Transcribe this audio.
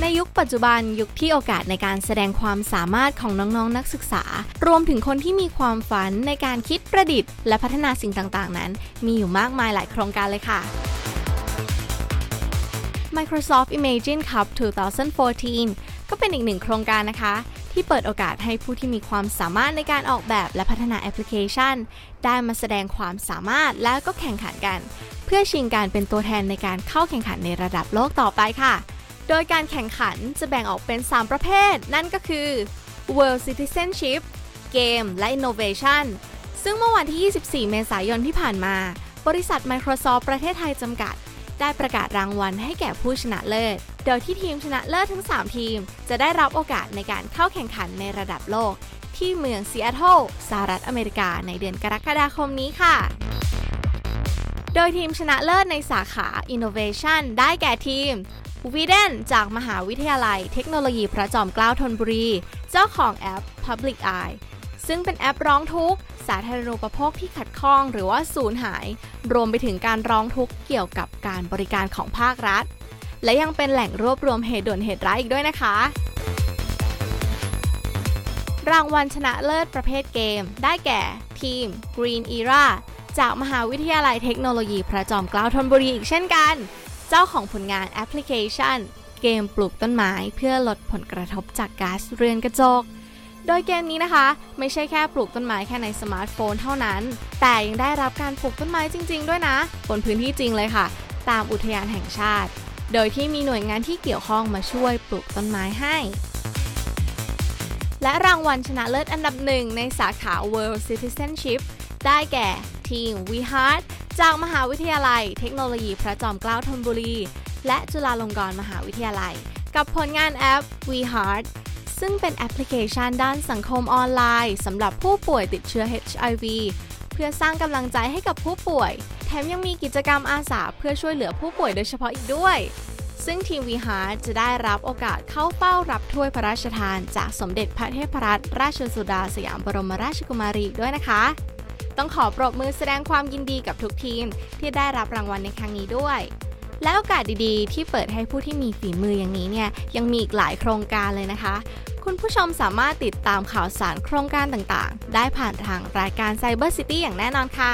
ในยุคปัจจุบันยุคที่โอกาสในการแสดงความสามารถของน้องๆนนักศึกษา รวมถึงคนที่มีความฝันในการคิดประดิษฐ์และพัฒนาสิ่งต่างๆ นั้น มีอยู่มากมายหลายโครงการเลยค่ะ Microsoft Imagine Cup 2014 ก็เป็นอีกหนึ่งโครงการนะคะ ที่เปิดโอกาสให้ผู้ที่มีความสามารถในการออกแบบและพัฒนาแอปพลิเคชัน ได้มาแสดงความสามารถแล้วก็แข่งขันกัน เพื่อชิงการเป็นตัวแทนในการเข้าแข่งขันในระดับโลกต่อไปค่ะ โดยการแข่งขันจะแบ่งออกเป็น 3 ประเภท นั่นก็คือ World Citizenship เกมและ Innovation ซึ่งเมื่อวันที่ 24 เมษายนที่ผ่านมา บริษัท Microsoft ประเทศไทยจำกัด ได้ประกาศรางวัลให้แก่ผู้ชนะเลิศ โดยที่ทีมชนะเลิศทั้ง 3 ทีม จะได้รับโอกาสในการเข้าแข่งขันในระดับโลก ที่เมืองซีแอตเทิลสหรัฐอเมริกาในเดือนกรกฎาคมนี้ค่ะ โดยทีมชนะเลิศในสาขา Innovation ได้แก่ทีมวีเดนจากมหาวิทยาลัยเทคโนโลยีพระจอมเกล้าธนบุรี เจ้าของแอป Public Eye ซึ่งเป็นแอปร้องทุกข์สาธารณูปโภคที่ขัดข้องหรือว่าสูญหาย รวมไปถึงการร้องทุกข์เกี่ยวกับการบริการของภาครัฐ และยังเป็นแหล่งรวบรวมเหตุด่วนเหตุร้ายอีกด้วยนะคะ รางวัลชนะเลิศประเภทเกม ได้แก่ ทีม Green Era จากมหาวิทยาลัยเทคโนโลยีพระจอมเกล้าธนบุรีอีกเช่นกัน เจ้าของผลงานแอปพลิเคชัน เกมปลูกต้นไม้เพื่อลดผลกระทบจากก๊าซเรือนกระจกโดยเกมนี้นะคะ ไม่ใช่แค่ปลูกต้นไม้แค่ในสมาร์ทโฟนเท่านั้น แต่ยังได้รับการปลูกต้นไม้จริง ๆ ด้วยนะ บนพื้นที่จริงเลยค่ะ ตามอุทยานแห่งชาติ โดยที่มีหน่วยงานที่เกี่ยวข้องมาช่วยปลูกต้นไม้ให้ และรางวัลชนะเลิศอันดับหนึ่งในสาขา World Citizenship ได้แก่ทีม w e Heart จากมหาวิทยาลัย เทคโนโลยีพระจอมเกล้าธนบุรี และจุฬาลงกรณ์มหาวิทยาลัย กับผลงานแอป w e Heart ซึ่งเป็นแอปพลิเคชันด้านสังคมออนไลน์สำหรับผู้ป่วยติดเชื้อ HIV พื่อสร้างกำลังใจให้กับผู้ป่วย แถมยังมีกิจกรรมอาสาเพื่อช่วยเหลือผู้ป่วยโดยเฉพาะอีกด้วย ซึ่งทีมวีฮารจะได้รับโอกาสเข้าเฝ้ารับถ้วยพระราชทาน จากสมเด็จพระเทพรัตนราชสุดาสยามบรมราชกุมารีด้วยนะคะ ต้องขอปรบมือแสดงความยินดีกับทุกทีม ที่ได้รับรางวัลในครั้งนี้ด้วยและโอกาสดีๆ ที่เปิดให้ผู้ที่มีฝีมืออย่างนี้เนี่ยยังมีอีกหลายโครงการเลยนะคะ คุณผู้ชมสามารถติดตามข่าวสารโครงการต่างๆ ได้ผ่านทางรายการ Cyber City อย่างแน่นอนค่ะ